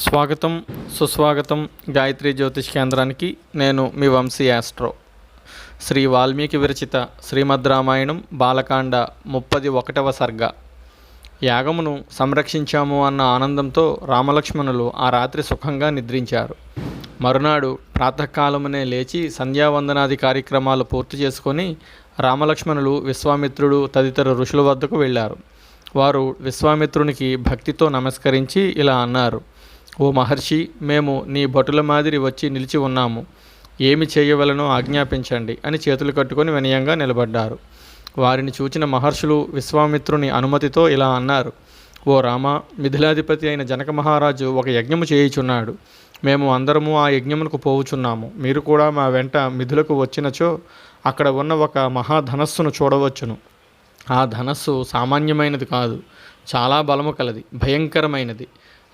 స్వాగతం సుస్వాగతం గాయత్రి జ్యోతిష్ కేంద్రానికి. నేను మీ వంశీ యాస్ట్రో శ్రీ వాల్మీకి విరచిత శ్రీమద్ రామాయణం బాలకాండ ముప్పది ఒకటవ సర్గ. యాగమును సంరక్షించాము అన్న ఆనందంతో రామలక్ష్మణులు ఆ రాత్రి సుఖంగా నిద్రించారు. మరునాడు ప్రాతకాలమునే లేచి సంధ్యావందనాది కార్యక్రమాలు పూర్తి చేసుకొని రామలక్ష్మణులు విశ్వామిత్రుడు తదితర ఋషుల వద్దకు వెళ్ళారు. వారు విశ్వామిత్రునికి భక్తితో నమస్కరించి ఇలా అన్నారు ఓ మహర్షి మేము నీ భటుల మాదిరి వచ్చి నిలిచి ఉన్నాము. ఏమి చేయవలనో ఆజ్ఞాపించండి అని చేతులు కట్టుకొని వినయంగా నిలబడ్డారు. వారిని చూచిన మహర్షులు విశ్వామిత్రుని అనుమతితో ఇలా అన్నారు ఓ రామ మిథిలాధిపతి అయిన జనక మహారాజు ఒక యజ్ఞము చేయుచున్నాడు. మేము అందరము ఆ యజ్ఞమునకు పోవుచున్నాము. మీరు కూడా మా వెంట మిథులకు వచ్చినచో అక్కడ ఉన్న ఒక మహాధనస్సును చూడవచ్చును. ఆ ధనస్సు సామాన్యమైనది కాదు చాలా బలము కలది భయంకరమైనది.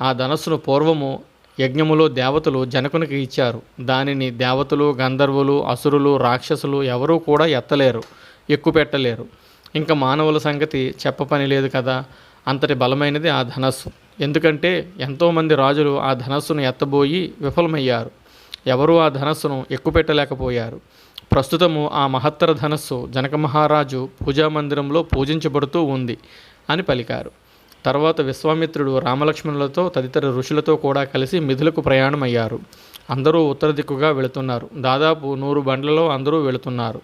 ఆ ధనస్సును పూర్వము యజ్ఞములో దేవతలు జనకునికి ఇచ్చారు. దానిని దేవతలు గంధర్వులు అసురులు రాక్షసులు ఎవరూ కూడా ఎత్తలేరు ఎక్కుపెట్టలేరు. ఇంకా మానవుల సంగతి చెప్ప పని లేదు కదా అంతటి బలమైనది ఆ ధనస్సు. ఎందుకంటే ఎంతోమంది రాజులు ఆ ధనస్సును ఎత్తబోయి విఫలమయ్యారు. ఎవరూ ఆ ధనస్సును ఎక్కుపెట్టలేకపోయారు. ప్రస్తుతము ఆ మహత్తర ధనస్సు జనక మహారాజు పూజా మందిరంలో పూజించబడుతూ ఉంది అని పలికారు. తర్వాత విశ్వామిత్రుడు రామలక్ష్మణులతో తదితర ఋషులతో కూడా కలిసి మిథులకు ప్రయాణమయ్యారు. అందరూ ఉత్తర దిక్కుగా వెళుతున్నారు. దాదాపు నూరు బండ్లలో అందరూ వెళుతున్నారు.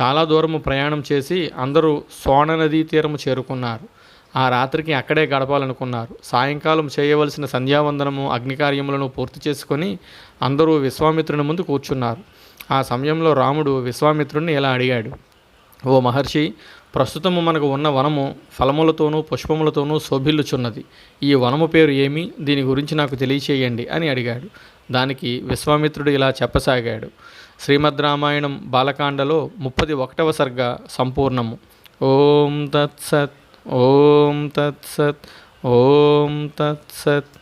చాలా దూరము ప్రయాణం చేసి అందరూ సోణ నదీ తీరము చేరుకున్నారు. ఆ రాత్రికి అక్కడే గడపాలనుకున్నారు. సాయంకాలం చేయవలసిన సంధ్యావందనము అగ్నికార్యములను పూర్తి చేసుకొని అందరూ విశ్వామిత్రుని ముందు కూర్చున్నారు. ఆ సమయంలో రాముడు విశ్వామిత్రుడిని ఇలా అడిగాడు ఓ మహర్షి ప్రస్తుతము మనకు ఉన్న వనము ఫలములతోనూ పుష్పములతోనూ శోభిల్లుచున్నది. ఈ వనము పేరు ఏమి? దీని గురించి నాకు తెలియచేయండి అని అడిగాడు. దానికి విశ్వామిత్రుడు ఇలా చెప్పసాగాడు శ్రీమద్ రామాయణం బాలకాండలో ముప్పది ఒకటవ సర్గ సంపూర్ణము. ఓం తత్సత్ ॐ तत्सत् ॐ तत्सत्